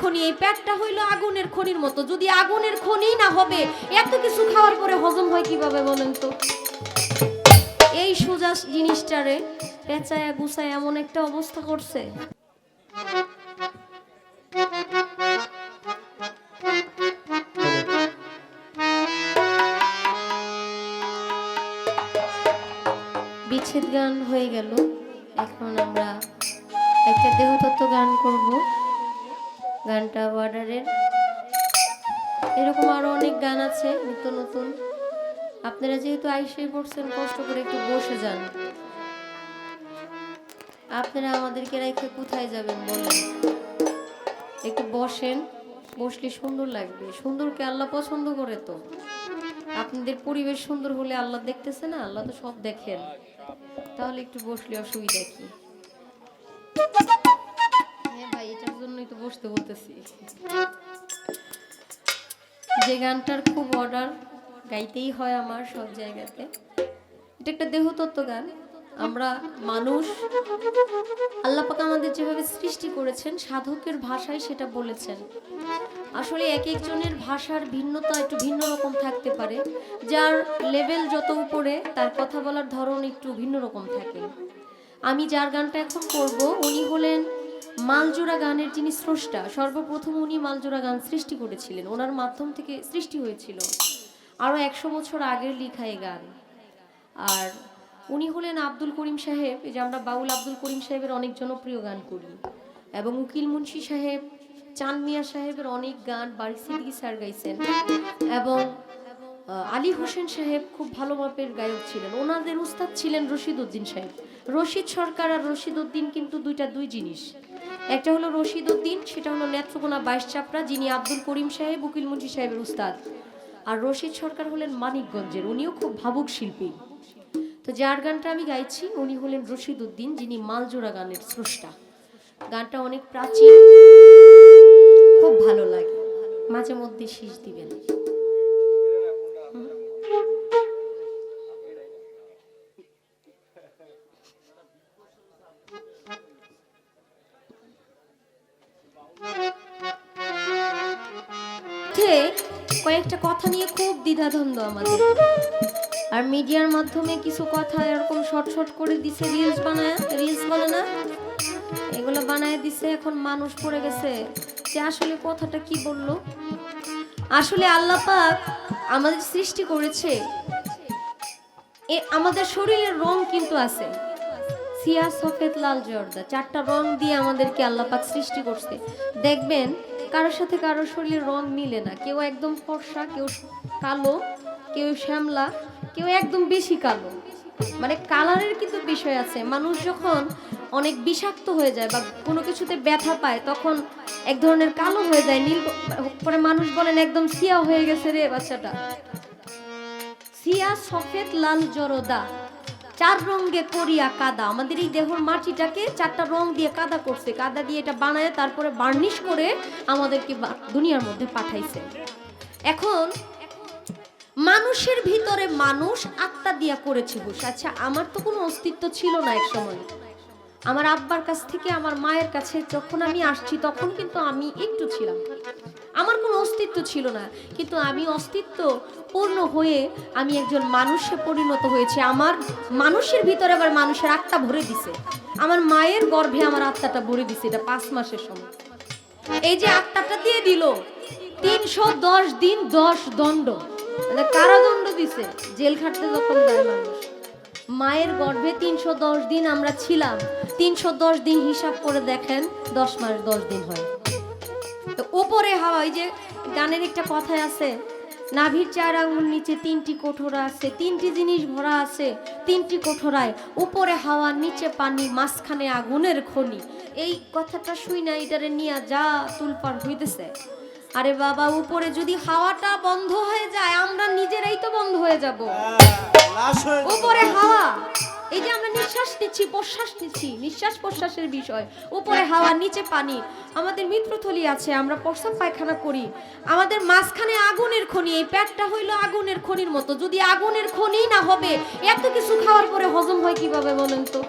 খনি, এই পেটটা হইল আগুনের খনির মতো। যদি আগুনের খনি না হবে, এত কিছু খাওয়ার পরে হজম হয় কীভাবে বলেন তো? এই সোজা জিনিসটারে গুছায় এমন একটা অবস্থা করছে। বিচ্ছেদ গান হয়ে গেল। এখন আমরা একটা দেহতত্ত্ব গান করব। গানটা ওয়ার্ডারের এরকম আরও অনেক গান আছে, নিত্য নতুন। আপনারা যেহেতু আইসে পড়ছেন, কষ্ট করে একটু বসে যান। আপনারা আমাদেরকে রেখে কোথায় যাবেন বলেন? একটু বসেন, বসলে সুন্দর লাগবে। সুন্দরকে আল্লাহ পছন্দ করে তো। আপনাদের পরিবেশ সুন্দর হলে আল্লাহ দেখতেছে না, আল্লাহ তো সব দেখেন। তাহলে একটু বসলে অসুবিধা কি? তো বসতে বলতেছি। যে গানটার খুব অর্ডার গাইতেই হয় আমার সব জায়গাতে। এটা একটা দেহতত্ত্ব গান। আমরা মানুষ, আল্লাহ পাক আমাদের যেভাবে সৃষ্টি করেছেন, সাধকের ভাষায় সেটা বলেছেন। আসলে এক একজনের ভাষার ভিন্নতা একটু ভিন্ন রকম থাকতে পারে। যার লেভেল যত উপরে, তার কথা বলার ধরন একটু ভিন্ন রকম থাকে। আমি যার গানটা এখন করব, উনি হলেন মালজোড়া গানের যিনি স্রষ্টা, সর্বপ্রথম উনি মালজোড়া গান সৃষ্টি করেছিলেন। ওনার মাধ্যম থেকে সৃষ্টি হয়েছিল আরও একশো বছর আগের লিখা এই গান। আর উনি হলেন আব্দুল করিম সাহেব যে আমরা বাউল আব্দুল করিম সাহেবের অনেক জনপ্রিয় গান করি। এবং উকিল মুন্সি সাহেব চাঁদ মিয়া সাহেবের অনেক গান বাড়ি সিদ্দিকি স্যার গাইছেন। এবং আলী হোসেন সাহেব খুব ভালো মাপের গায়ক ছিলেন। ওনাদের উস্তাদ ছিলেন রশিদ উদ্দিন সাহেব। রশিদ সরকার আর রশিদ উদ্দিন কিন্তু দুইটা দুই জিনিস। একটা হলো রশিদ উদ্দিন, সেটা হলো নেত্রকোনা বাইশ চাপড়া, যিনি আব্দুল করিম সাহেব, উকিল মুন্সি সাহেবের উস্তাদ। আর রশিদ সরকার হলেন মানিকগঞ্জের, উনিও খুব ভাবুক শিল্পী। তো যার গানটা আমি গাইছি, উনি হলেন রশিদ উদ্দিন, যিনি মালজোড়া গানের স্রষ্টা। গানটা অনেক প্রাচীন, খুব ভালো লাগে। মাঝে মধ্যে শীষ দিবেন। যে কয়েকটা কথা নিয়ে খুব দ্বিধাদ্বন্দ্ব আমাদের। আর মিডিয়ার মাধ্যমে কিছু কথা এরকম শর্ট শর্ট করে দিছে রিলস বানায় রিলস বলে না? এগুলো বানায় দিছে, এখন মানুষ পড়ে গেছে যে আসলে কথাটা কি বলল। আসলে আল্লাহ পাক আমাদের সৃষ্টি করেছে। এ আমাদের শরীরের রং কিন্তু আছে। সিয়া সফেদ লাল জর্দা। চারটা রং দিয়ে আমাদেরকে আল্লাহ পাক সৃষ্টি করছে। দেখবেন, কারোর সাথে কারোর শরীরের রং মিলে না। কেউ একদম ফর্সা, কেউ কালো, কেউ শ্যামলা, কেউ একদম বেশি কালো। মানে কালারের কিন্তু বিষয় আছে। মানুষ যখন অনেক বিষাক্ত হয়ে যায় বা কোনো কিছুতে ব্যথা পায়, তখন এক ধরনের কালো হয়ে যায়, নীল পরে মানুষ বলেন, একদম সিয়া হয়ে গেছে রে বাচ্চাটা। সিয়া সফেদ লাল জরদা। চার রঙে করিয়া কাদা। আমাদের এই দেহর মাটিটাকে চারটা রং দিয়ে কাদা করছে। কাদা দিয়ে এটা বানায় তারপরে বার্নিশ করে আমাদেরকে দুনিয়ার মধ্যে পাঠাইছে। এখন মানুষের ভিতরে মানুষ আত্মা দিয়া করেছে হুশ আচ্ছা আমার তো কোনো অস্তিত্ব ছিল না এক সময় আমার আব্বার কাছ থেকে, আমার মায়ের কাছে যখন আমি আসছি, তখন কিন্তু আমি একটু ছিলাম। আমার কোনো অস্তিত্ব ছিল না। কিন্তু আমি অস্তিত্ব পূর্ণ হয়ে আমি একজন মানুষে পরিণত হয়েছে। আমার মানুষের ভিতরে আবার মানুষের আত্মা ভরে দিছে। আমার মায়ের গর্ভে আমার আত্মাটা ভরে দিছে এটা পাঁচ মাসের সময়। এই যে আত্মাটা দিয়ে দিল, তিনশো দশ দিন দশ দণ্ড। মানে কারাদণ্ড দিছে? জেল খাটতে যখন মায়ের গর্ভে তিনশো দশ দিন আমরা ছিলাম। তিনশো দশ দিন হিসাব করে দেখেন দশ মাস দশ দিন হয়। তো উপরে হাওয়া ওই যে গানের একটা কথায় আছে নাভির চার আঙুল নিচে তিনটি কোঠরা আছে তিনটি জিনিস ভরা আছে তিনটি কোঠরায় উপরে হাওয়া নিচে পানি মাঝখানে আগুনের খনি। এই কথাটা শুই না এটারে নিয়ে যা তুলপার হইতেছে। আরে বাবা উপরে যদি হাওয়াটা বন্ধ হয়ে যায় আমরা নিজেরাই তো বন্ধ হয়ে যাব। হয়ে যাবে। উপরে হাওয়া। এই যে আমরা নিঃশ্বাস নিচ্ছি, প্রশ্বাস নিচ্ছি, নিঃশ্বাস প্রশ্বাসের বিষয়। উপরে হাওয়া, নিচে পানি। আমাদের মিত্রথলি আছে, আমরা প্রস্রাব পায়খানা করি। আমাদের মাঝখানে আগুনের খনি, এই পেটটা হইল আগুনের খনির মতো। যদি আগুনের খনি না হবে, এত কিছু খাওয়ার পরে হজম হয় কীভাবে বলেন তো?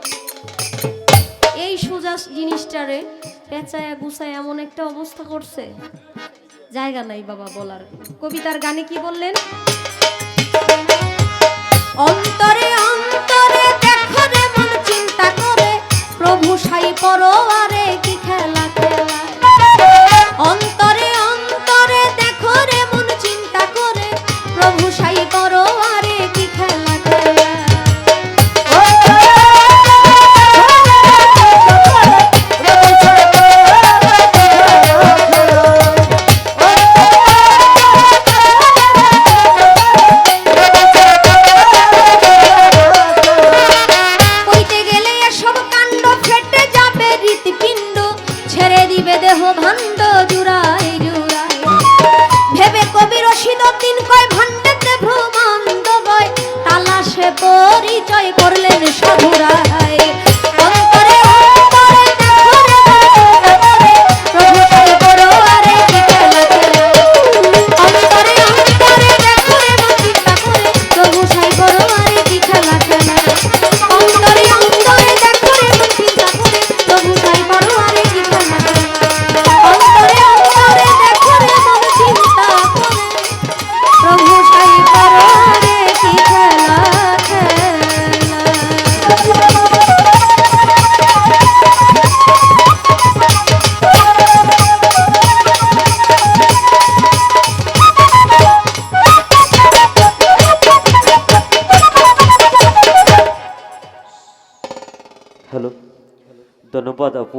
এই সোজা জিনিসটারে পেঁচায়া গুছায় এমন একটা অবস্থা করছে। জায়গা নাই বাবা বলার। কবিতার গানে কি বললেন? অন্তরে পরোয়ারে পরিচয় করলেন সাধুরাই 不不得不